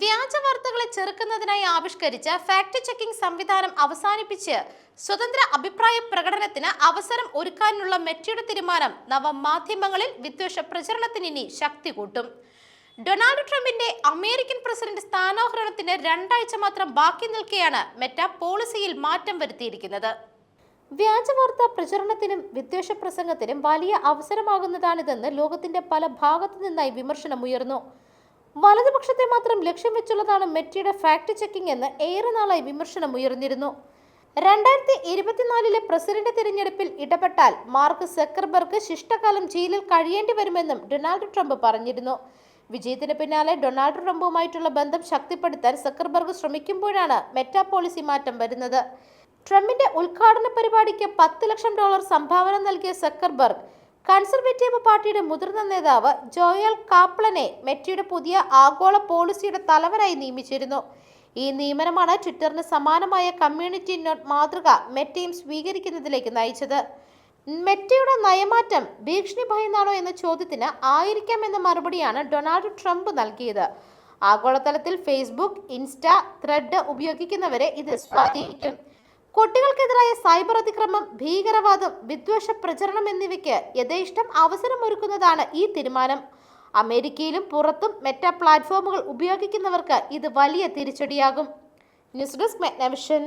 വ്യാജ വാർത്തകളെ ചെറുക്കുന്നതിനായി ആവിഷ്കരിച്ച ഫാക്ട് ചെക്കിംഗ് സംവിധാനം അവസാനിപ്പിച്ച് സ്വതന്ത്ര അഭിപ്രായ പ്രകടനത്തിന് അവസരം ഒരുക്കാനുള്ള മെറ്റിയുടെ തീരുമാനം നവമാധ്യമങ്ങളിൽ വിദ്വേഷ പ്രചരണത്തിന് ഇനി ശക്തി കൂട്ടും. ഡൊണാൾഡ് ട്രംപിന്റെ അമേരിക്കൻ പ്രസിഡന്റ് സ്ഥാനാരോഹണത്തിന് രണ്ടാഴ്ച മാത്രം ബാക്കി നിൽക്കെയാണ് മെറ്റ പോളിസിയിൽ മാറ്റം വരുത്തിയിരിക്കുന്നത്. വ്യാജവാർത്താ പ്രചരണത്തിനും വിദ്വേഷ പ്രസംഗത്തിനും വലിയ അവസരമാകുന്നതാണിതെന്ന് ലോകത്തിന്റെ പല ഭാഗത്തു നിന്നായി വിമർശനമുയർന്നു. വലതുപക്ഷത്തെ മാത്രം ലക്ഷ്യം വെച്ചുള്ളതാണ് മെറ്റിയുടെ ഫാക്ട് ചെക്കിംഗ് എന്ന് ഏറെ നാളായി വിമർശനം ഉയർന്നിരുന്നു. രണ്ടായിരത്തി ഇരുപത്തിനാലിലെ പ്രസിഡന്റ് തിരഞ്ഞെടുപ്പിൽ ഇടപെട്ടാൽ മാർക്ക് സെക്കർബർഗ് ശിഷ്ടകാലം ജയിലിൽ കഴിയേണ്ടി വരുമെന്നും ഡൊണാൾഡ് ട്രംപ് പറഞ്ഞിരുന്നു. വിജയത്തിന് പിന്നാലെ ഡൊണാൾഡ് ട്രംപുമായിട്ടുള്ള ബന്ധം ശക്തിപ്പെടുത്താൻ സെക്കർബർഗ് ശ്രമിക്കുമ്പോഴാണ് മെറ്റാ പോളിസി മാറ്റം വരുന്നത്. ട്രംപിന്റെ ഉദ്ഘാടന പരിപാടിക്ക് പത്ത് ലക്ഷം ഡോളർ സംഭാവന നൽകിയ സെക്കർബർഗ് കൺസർവേറ്റീവ് പാർട്ടിയുടെ മുതിർന്ന നേതാവ് ജോയൽ കാപ്ലനെ മെറ്റയുടെ പുതിയ ആഗോള പോളിസിയുടെ തലവനായി നിയമിച്ചിരുന്നു. ഈ നിയമനമാണ് ട്വിറ്ററിന് സമാനമായ കമ്മ്യൂണിറ്റി നോട്ട് മാതൃക മെറ്റയും സ്വീകരിക്കുന്നതിലേക്ക് നയിച്ചത്. മെറ്റയുടെ നയമാറ്റം ഭീഷണി ഭയന്നാണോ എന്ന ചോദ്യത്തിന് ആയിരിക്കാം എന്ന മറുപടിയാണ് ഡൊണാൾഡ് ട്രംപ് നൽകിയത്. ആഗോളതലത്തിൽ ഫേസ്ബുക്ക് ഇൻസ്റ്റ ത്രെഡ് ഉപയോഗിക്കുന്നവരെ ഇത് സ്വാധീനിക്കും. കുട്ടികൾക്കെതിരായ സൈബർ അതിക്രമം ഭീകരവാദം വിദ്വേഷ പ്രചരണം എന്നിവയ്ക്ക് യഥേഷ്ടം അവസരമൊരുക്കുന്നതാണ് ഈ തീരുമാനം. അമേരിക്കയിലും പുറത്തും മെറ്റ പ്ലാറ്റ്ഫോമുകൾ ഉപയോഗിക്കുന്നവർക്ക് ഇത് വലിയ തിരിച്ചടിയാകും. News desk മെഗ്നവിഷൻ.